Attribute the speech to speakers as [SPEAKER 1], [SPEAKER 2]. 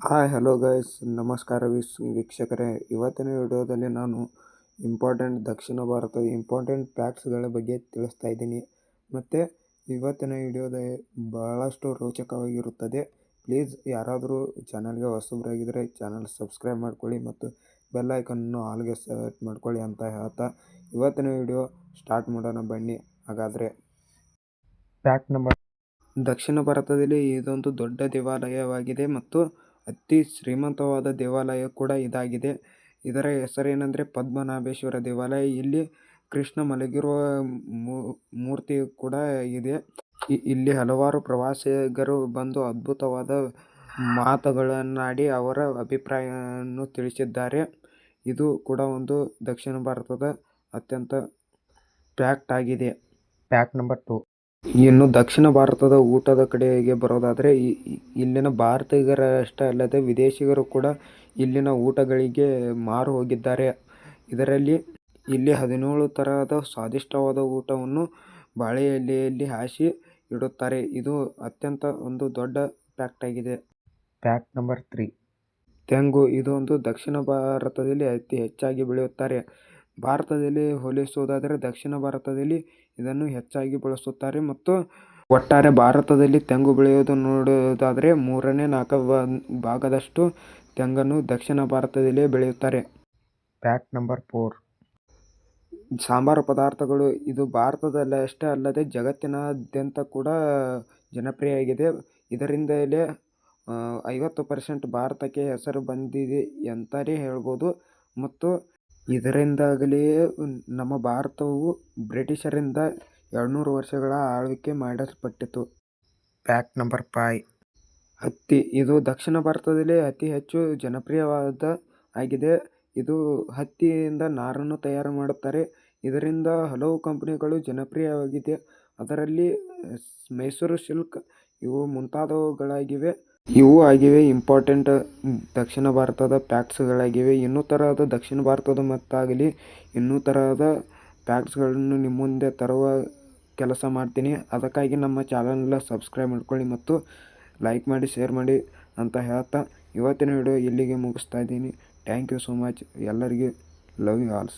[SPEAKER 1] Hi hello guys ನಮಸ್ಕಾರ ವೀಸ್, ವೀಕ್ಷಕರೇ. ಇವತ್ತಿನ ವಿಡಿಯೋದಲ್ಲಿ ನಾನು ಇಂಪಾರ್ಟೆಂಟ್ ದಕ್ಷಿಣ ಭಾರತದ ಇಂಪಾರ್ಟೆಂಟ್ ಫ್ಯಾಕ್ಟ್ಸ್ಗಳ ಬಗ್ಗೆ ತಿಳಿಸ್ತಾ ಇದ್ದೀನಿ. ಮತ್ತು ಇವತ್ತಿನ ವಿಡಿಯೋದ ಭಾಳಷ್ಟು ರೋಚಕವಾಗಿರುತ್ತದೆ. ಪ್ಲೀಸ್ ಯಾರಾದರೂ ಚಾನಲ್ಗೆ ಹೊಸಬರಾಗಿದ್ದರೆ ಚಾನಲ್ ಸಬ್ಸ್ಕ್ರೈಬ್ ಮಾಡ್ಕೊಳ್ಳಿ ಮತ್ತು ಬೆಲ್ ಐಕನ್ನು ಆಲ್ಗೆ ಸೆಲೆಕ್ಟ್ ಮಾಡ್ಕೊಳ್ಳಿ ಅಂತ ಹೇಳ್ತಾ ಇವತ್ತಿನ ವಿಡಿಯೋ ಸ್ಟಾರ್ಟ್ ಮಾಡೋಣ ಬನ್ನಿ. ಹಾಗಾದರೆ ಫ್ಯಾಕ್ಟ್ ನಂಬರ್ ದಕ್ಷಿಣ ಭಾರತದಲ್ಲಿ ಇದೊಂದು ದೊಡ್ಡ ದೇವಾಲಯವಾಗಿದೆ ಮತ್ತು ಅತಿ ಶ್ರೀಮಂತವಾದ ದೇವಾಲಯ ಕೂಡ ಇದಾಗಿದೆ. ಇದರ ಹೆಸರೇನೆಂದರೆ ಪದ್ಮನಾಭೇಶ್ವರ ದೇವಾಲಯ. ಇಲ್ಲಿ ಕೃಷ್ಣ ಮಲಗಿರುವ ಮೂರ್ತಿ ಕೂಡ ಇದೆ. ಇಲ್ಲಿ ಹಲವಾರು ಪ್ರವಾಸಿಗರು ಬಂದು ಅದ್ಭುತವಾದ ಮಾತುಗಳನ್ನಾಡಿ ಅವರ ಅಭಿಪ್ರಾಯವನ್ನು ತಿಳಿಸಿದ್ದಾರೆ. ಇದು ಕೂಡ ಒಂದು ದಕ್ಷಿಣ ಭಾರತದ ಅತ್ಯಂತ ಪ್ಯಾಕ್ಟ್ ಆಗಿದೆ. Pack number two. ಇನ್ನು ದಕ್ಷಿಣ ಭಾರತದ ಊಟದ ಕಡೆಗೆ ಬರೋದಾದರೆ ಇಲ್ಲಿನ ಭಾರತೀಯರಷ್ಟೇ ಅಲ್ಲದೆ ವಿದೇಶಿಗರು ಕೂಡ ಇಲ್ಲಿನ ಊಟಗಳಿಗೆ ಮಾರು ಹೋಗಿದ್ದಾರೆ. ಇದರಲ್ಲಿ ಇಲ್ಲಿ ಹದಿನೇಳು ತರಹದ ಸ್ವಾದಿಷ್ಟವಾದ ಊಟವನ್ನು ಬಾಳೆ ಎಲೆಯಲ್ಲಿ ಹಾಸಿ ಇಡುತ್ತಾರೆ. ಇದು ಅತ್ಯಂತ ಒಂದು ದೊಡ್ಡ ಫ್ಯಾಕ್ಟ್ ಆಗಿದೆ. ಫ್ಯಾಕ್ಟ್ ನಂಬರ್ ತ್ರೀ ತೆಂಗು ಇದೊಂದು ದಕ್ಷಿಣ ಭಾರತದಲ್ಲಿ ಅತಿ ಹೆಚ್ಚಾಗಿ ಬೆಳೆಯುತ್ತಾರೆ. ಭಾರತದಲ್ಲಿ ಹೋಲಿಸುವುದಾದರೆ ದಕ್ಷಿಣ ಭಾರತದಲ್ಲಿ ಇದನ್ನು ಹೆಚ್ಚಾಗಿ ಬಳಸುತ್ತಾರೆ ಮತ್ತು ಒಟ್ಟಾರೆ ಭಾರತದಲ್ಲಿ ತೆಂಗು ಬೆಳೆಯುವುದು ನೋಡುವುದಾದರೆ ಮೂರನೇ ನಾಲ್ಕು ಭಾಗದಷ್ಟು ತೆಂಗನ್ನು ದಕ್ಷಿಣ ಭಾರತದಲ್ಲಿ ಬೆಳೆಯುತ್ತಾರೆ. ಫ್ಯಾಕ್ಟ್ ನಂಬರ್ ಫೋರ್ ಸಾಂಬಾರು ಪದಾರ್ಥಗಳು ಇದು ಭಾರತದಲ್ಲಿ ಅಷ್ಟೇ ಅಲ್ಲದೆ ಜಗತ್ತಿನಾದ್ಯಂತ ಕೂಡ ಜನಪ್ರಿಯವಾಗಿದೆ. ಇದರಿಂದಲೇ ಐವತ್ತು ಪರ್ಸೆಂಟ್ ಭಾರತಕ್ಕೆ ಹೆಸರು ಬಂದಿದೆ ಅಂತಲೇ ಹೇಳ್ಬೋದು. ಮತ್ತು ಇದರಿಂದಾಗಲೇ ನಮ್ಮ ಭಾರತವು ಬ್ರಿಟಿಷರಿಂದ ಎರಡುನೂರು ವರ್ಷಗಳ ಆಳ್ವಿಕೆ ಮಾಡಲ್ಪಟ್ಟಿತು. ಫ್ಯಾಕ್ಟ್ ನಂಬರ್ ಫೈ ಹತ್ತಿ. ಇದು ದಕ್ಷಿಣ ಭಾರತದಲ್ಲಿ ಅತಿ ಹೆಚ್ಚು ಜನಪ್ರಿಯವಾದ ಆಗಿದೆ. ಇದು ಹತ್ತಿಯಿಂದ ನಾರನ್ನು ತಯಾರು ಮಾಡುತ್ತಾರೆ. ಇದರಿಂದ ಹಲವು ಕಂಪನಿಗಳು ಜನಪ್ರಿಯವಾಗಿದೆ. ಅದರಲ್ಲಿ ಮೈಸೂರು ಸಿಲ್ಕ್ ಇವು ಮುಂತಾದವುಗಳಾಗಿವೆ. ಇವು ಆಗಿವೆ ಇಂಪಾರ್ಟೆಂಟ್ ದಕ್ಷಿಣ ಭಾರತದ ಪ್ಯಾಕ್ಸ್ಗಳಾಗಿವೆ ಇನ್ನೂ ತರಹದ ದಕ್ಷಿಣ ಭಾರತದ ಮತ್ತಾಗಲಿ, ಇನ್ನೂ ತರಹದ ಫ್ಯಾಕ್ಟ್ಸ್ಗಳನ್ನು ನಿಮ್ಮ ಮುಂದೆ ತರುವ ಕೆಲಸ ಮಾಡ್ತೀನಿ. ಅದಕ್ಕಾಗಿ ನಮ್ಮ ಚಾನಲ್ನ ಸಬ್ಸ್ಕ್ರೈಬ್ ಮಾಡ್ಕೊಳ್ಳಿ ಮತ್ತು ಲೈಕ್ ಮಾಡಿ ಶೇರ್ ಮಾಡಿ ಅಂತ ಹೇಳ್ತಾ ಇವತ್ತಿನ ವಿಡಿಯೋ ಇಲ್ಲಿಗೆ ಮುಗಿಸ್ತಾ ಇದ್ದೀನಿ. ಥ್ಯಾಂಕ್ ಯು ಸೋ ಮಚ್ ಎಲ್ಲರಿಗೆ ಲವ್ ಯು ಆಲ್ಸ್